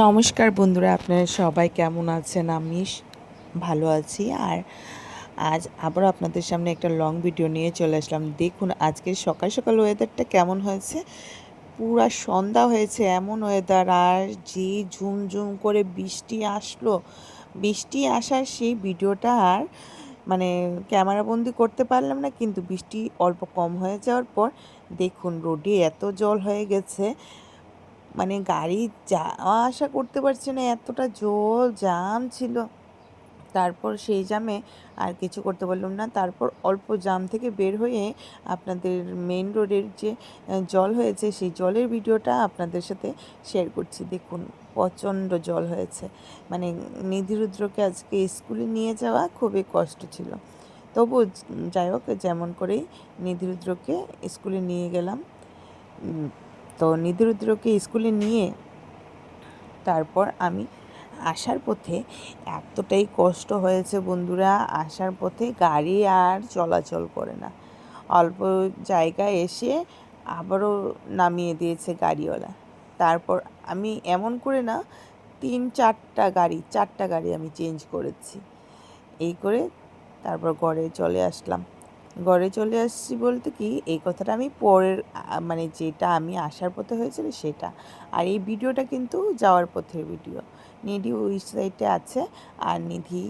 নমস্কার বন্ধুরা, আপনারা সবাই কেমন আছেন? আমি ভালো আছি। আর আজ আবার আপনাদের সামনে একটা লং ভিডিও নিয়ে চলে আসলাম। দেখুন আজকে সকাল সকাল ওয়েদারটা কেমন হয়েছে? পুরা সন্ধ্যা হয়েছে, এমন ওয়েদার আর যে ঝুমঝুম করে বৃষ্টি আসলো, বৃষ্টি আসার সেই ভিডিওটা আর মানে ক্যামেরাবন্দি করতে পারলাম না। কিন্তু বৃষ্টি অল্প কম হয়ে যাওয়ার পর দেখুন রোডে এত জল হয়ে গেছে। মানে গাড়ি যাওয়া, আসা করতে পারছে না, এতটা জল জাম ছিল। তারপর সেই জামে আর কিছু করতে পারলাম না। তারপর অল্প জাম থেকে বের হয়ে আপনাদের মেন রোডের যে জল হয়েছে, সেই জলের ভিডিওটা আপনাদের সাথে শেয়ার করছি। দেখুন, প্রচণ্ড জল হয়েছে। মানে নিধিরুদ্রকে আজকে স্কুলে নিয়ে যাওয়া খুবই কষ্ট ছিল। তবু যাই হোক, যেমন করেই নিধিরুদ্রকে স্কুলে নিয়ে গেলাম। তো নিধিরুদ্রকে স্কুলে নিয়ে তারপর আমি আসার পথে এতটাই কষ্ট হয়েছে বন্ধুরা, আসার পথে গাড়ি আর চলাচল করে না। অল্প জায়গায় এসে আবারও নামিয়ে দিয়েছে গাড়িওয়ালা। তারপর আমি এমন করে না, তিন চারটা গাড়ি চারটা গাড়ি আমি চেঞ্জ করেছি। এই করে তারপর ঘরে চলে আসলাম। ঘরে চলে আসছি বলতে কি, এই কথাটা আমি পরের মানে যেটা আমি আসার পথে হয়েছিল সেটা। আর এই ভিডিওটা কিন্তু যাওয়ার পথের ভিডিও। নিধি ওই সাইডে আছে, আর নিধি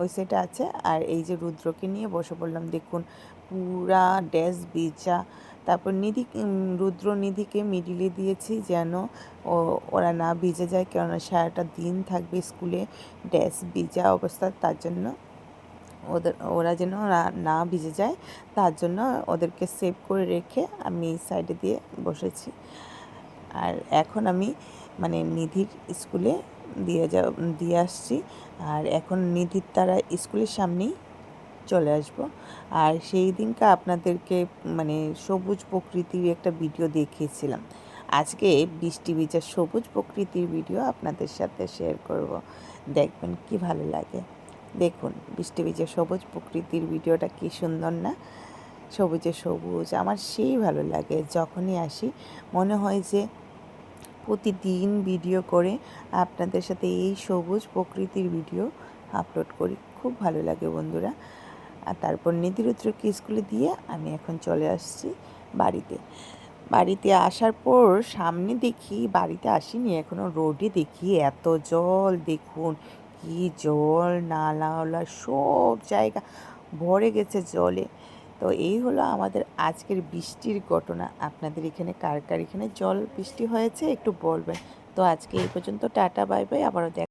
ওই সাইডে আছে। আর এই যে রুদ্রকে নিয়ে বসে পড়লাম, দেখুন পুরা ড্যাশ ভিজা তারপর নিধি রুদ্র নিধিকে মিডিলে দিয়েছি যেন ওরা না ভিজে যায়, কেননা সারাটা দিন থাকবে স্কুলে ড্যাশ ভিজা অবস্থা তার জন্য। ওদের, ওরা যেন না ভিজে যায়, তার জন্য ওদেরকে সেভ করে রেখে আমি সাইডে দিয়ে বসেছি। আর এখন আমি মানে নিধির স্কুলে দিয়ে যা দিয়ে আসছি। আর এখন নিধির তারা স্কুলের সামনেই চলে আসব। আর সেই দিনকে আপনাদেরকে মানে সবুজ প্রকৃতির একটা ভিডিও দেখিয়েছিলাম। আজকে বৃষ্টি ভিজা সবুজ প্রকৃতির ভিডিও আপনাদের সাথে শেয়ার করব। দেখবেন কি ভালো লাগে। দেখুন, বৃষ্টি ভিজে সবুজ প্রকৃতির ভিডিওটা কি সুন্দর না? সবুজে সবুজ, আমার সেই ভালো লাগে। যখনই আসি, মনে হয় যে প্রতিদিন ভিডিও করে আপনাদের সাথে এই সবুজ প্রকৃতির ভিডিও আপলোড করি। খুব ভালো লাগে বন্ধুরা। আর তারপর নিধিরুদ্রকে স্কুলে দিয়ে আমি এখন চলে আসছি বাড়িতে। বাড়িতে আসার পর সামনে দেখি, বাড়িতে আসিনি এখনও রোডে দেখি, এত জল, দেখুন কি জল, নালা ওলা সব জায়গা ভরে গেছে জলে। তো এই হলো আমাদের আজকের বৃষ্টির ঘটনা। আপনাদের এখানে কার কার এখানে জল বৃষ্টি হয়েছে একটু বলবেন। তো আজকে এই পর্যন্ত, টাটা, বাই বাই, আবারও দেখা